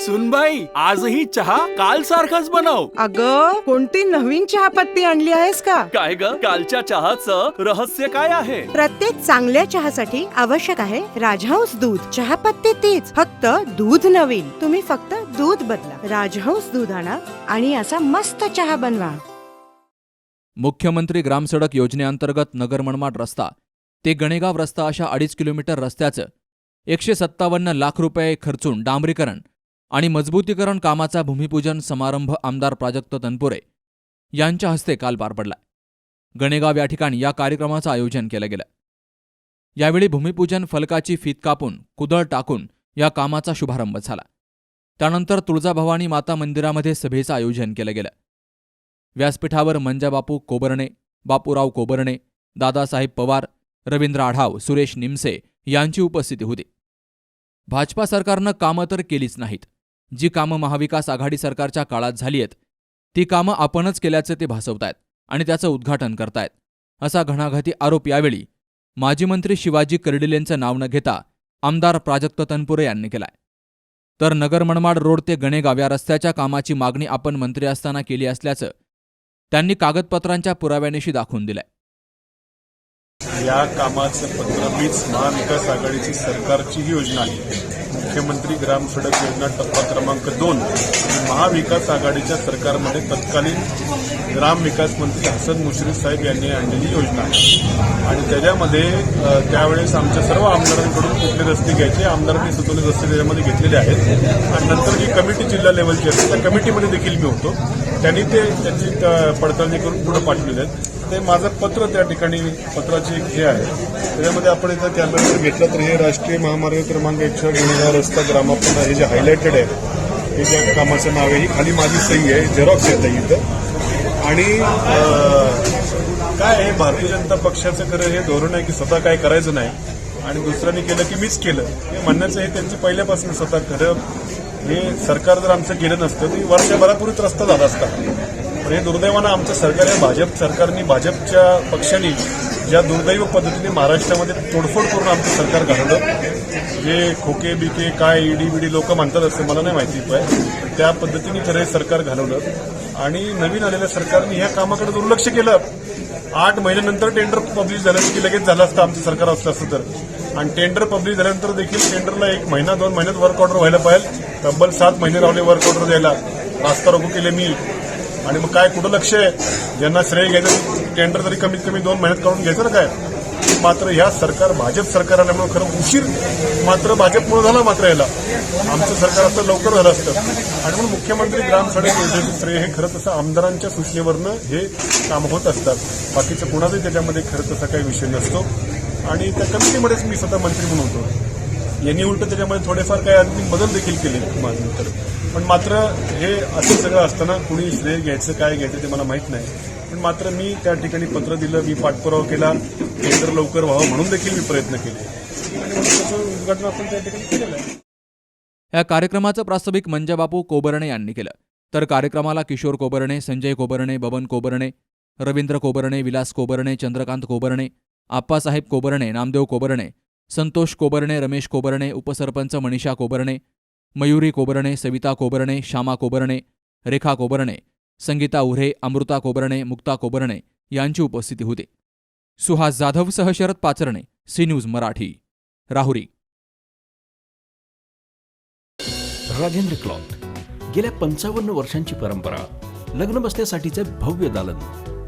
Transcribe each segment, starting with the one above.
सुनबाई आजही चहा काल सारखाच बनव. अग कोणती नवीन चहापत्ती आणली आहेस का? काय ग? कालच्या चहाचं रहस्य काय आहे? प्रत्येक चांगल्या चहासाठी आवश्यक आहे राजहंस दूध. चहापत्ती तीच फक्त दूध नवीन. तुम्ही फक्त दूध बदला. राजहंस दूध आणा आणि असा मस्त चहा बनवा. मुख्यमंत्री ग्रामसडक योजनेअंतर्गत नगर मनमाड रस्ता. ते गणेगाव रस्ता अशा अडीच किलोमीटर रस्त्याचं. एकशे सत्तावन्न लाख रुपये खर्चून डांबरीकरण. आणि मजबूतीकरण कामाचा भूमिपूजन समारंभ आमदार प्राजक्त तनपुरे यांच्या हस्ते काल पार पडला. गणेगाव या ठिकाणी या कार्यक्रमाचं आयोजन केलं गेलं. यावेळी भूमिपूजन फलकाची फीत कापून कुदळ टाकून या कामाचा शुभारंभ झाला. त्यानंतर तुळजाभवानी माता मंदिरामध्ये सभेचं आयोजन केलं गेलं. व्यासपीठावर मंजाबापू कोबरणे बापूराव कोबरणे दादासाहेब पवार रवींद्र आढाव सुरेश निमसे यांची उपस्थिती होती. भाजपा सरकारनं कामं तर केलीच नाहीत. जी कामं महाविकास आघाडी सरकारच्या काळात झाली आहेत ती कामं आपणच केल्याचं ते भासवतायत आणि त्याचं उद्घाटन करतायत असा घणाघाती आरोप यावेळी माजी मंत्री शिवाजी कर्डिलेंचं नाव न घेता आमदार प्राजक्त तनपुरे यांनी केलाय. तर नगर मनमाड रोड ते गणेगाव या रस्त्याच्या कामाची मागणी आपण मंत्री असताना केली असल्याचं त्यांनी कागदपत्रांच्या पुराव्यानिशी दाखवून दिलंय. या कामाचं पत्र मीच महाविकास आघाडीची सरकारची ही योजना आहे. मुख्यमंत्री ग्राम सडक योजना टप्पा क्रमांक दोन. महाविकास आघाडीच्या सरकारमध्ये तत्कालीन ग्राम विकास मंत्री हसन मुश्रीफ साहेब यांनी आणलेली योजना आहे. आणि त्याच्यामध्ये त्यावेळेस आमच्या सर्व आमदारांकडून कुठले रस्ते घ्यायचे आमदारांनी सुचवले रस्ते त्याच्यामध्ये घेतलेले आहेत. आणि नंतर जी कमिटी जिल्हा लेवलची असते त्या कमिटीमध्ये देखील मी होतो. त्यांनी ते त्याची पडताळणी करून पुढे पाठवलेले आहेत. ते माझं पत्र त्या ठिकाणी पत्राची एक हे आहे. त्याच्यामध्ये आपण इथं कॅमेरा घेतलं तर हे राष्ट्रीय महामार्ग क्रमांक एकशे गुन्हेगार रस्ता ग्रामापूर्ण हे जे हायलायटेड आहे हे ज्या कामाचं नाव आहे ही खाली माझी सही आहे झेरॉक्स येत आहे इथं. आणि काय आहे भारतीय जनता पक्षाचं खरं हे धोरण आहे की स्वतः काय करायचं नाही. आणि दुसऱ्यांनी केलं की मीच केलं. हे म्हणण्याचं हे त्यांची पहिल्यापासून स्वतः खरं हे सरकार जर आमचं गेलं नसतं तर वर्षभरापूर्वीच रस्ता झाला असता. पण हे दुर्दैवानं आमचं सरकार आहे. भाजप सरकारने भाजपच्या पक्षाने ज्या दुर्दैव पद्धतीने महाराष्ट्रामध्ये तोडफोड करून आमचं सरकार घालवलं जे खोके बिके काय ईडी बिडी लोक म्हणतात असं मला नाही माहिती पण त्या पद्धतीने खरं हे सरकार घालवलं. आणि नवीन आलेल्या सरकारने ह्या कामाकडे दुर्लक्ष केलं. आठ महिन्यानंतर टेंडर पब्लिश झालं की लगेच झालं असतं आमचं सरकार असलं असतं तर. आणि टेंडर पब्लिश झाल्यानंतर देखील टेंडरला एक महिना दोन महिन्यात वर्क ऑर्डर व्हायला पाहिजे. तब्बल सात महिने लावले वर्क ऑर्डर द्यायला. रास्ता रोको केले मी. आणि मग काय कुठं लक्ष आहे? ज्यांना श्रेय घ्यायचं टेंडर तरी कमीत कमी दोन महिन्यात काढून घ्यायचं ना काय? मात्र ह्या सरकार भाजप सरकार आल्यामुळे खरं उशीर मात्र भाजपमुळे झाला मात्र याला. आमचं सरकार असं लवकर झालं असतं. आणि म्हणून मुख्यमंत्री ग्राम सडक योजनेचं श्रेय हे खरं तसं आमदारांच्या सूचनेवरनं हे काम होत असतात. बाकीचं कोणाचाही त्याच्यामध्ये खरं तसा काही विषय नसतो. आणि त्या कमिटीमध्येच मी स्वतः मंत्री म्हणून होतो. यांनी उलट त्याच्यामध्ये थोडेफार काही अंतिम बदल देखील केले माझ्यानंतर पण मात्र हे असं सगळं असताना कुणी श्रेय घ्यायचं काय घ्यायचं ते मला माहीत नाही. पण मात्र मी त्या ठिकाणी पत्र दिलं मी पाठपुरावा केला केंद्र लवकर व्हावं म्हणून देखील मी प्रयत्न केले. आणि त्याचं उद्घाटन आपण त्या ठिकाणी केलेलं आहे. या कार्यक्रमाचं प्रास्ताविक मंजाबापू कोबरणे यांनी केलं. तर कार्यक्रमाला किशोर कोबरणे संजय कोबरणे बबन कोबरणे रवींद्र कोबरणे विलास कोबरणे चंद्रकांत कोबरणे आप्पासाहेब कोबरणे नामदेव कोबरणे संतोष कोबरणे रमेश कोबरणे उपसरपंच मनीषा कोबरणे मयुरी कोबरणे सविता कोबरणे श्यामा कोबरणे रेखा कोबरणे संगीता उरे अमृता कोबरणे मुक्ता कोबरणे यांची उपस्थिती होती. Suhas जाधवसह Sharad Pacharne C news Marathi. Rahuri. Rajendra cloth. गेल्या पंचावन्न वर्षांची परंपरा लग्न बसण्यासाठीचे भव्य दालन.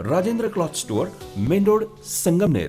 Rajendra cloth store main road Sangamner.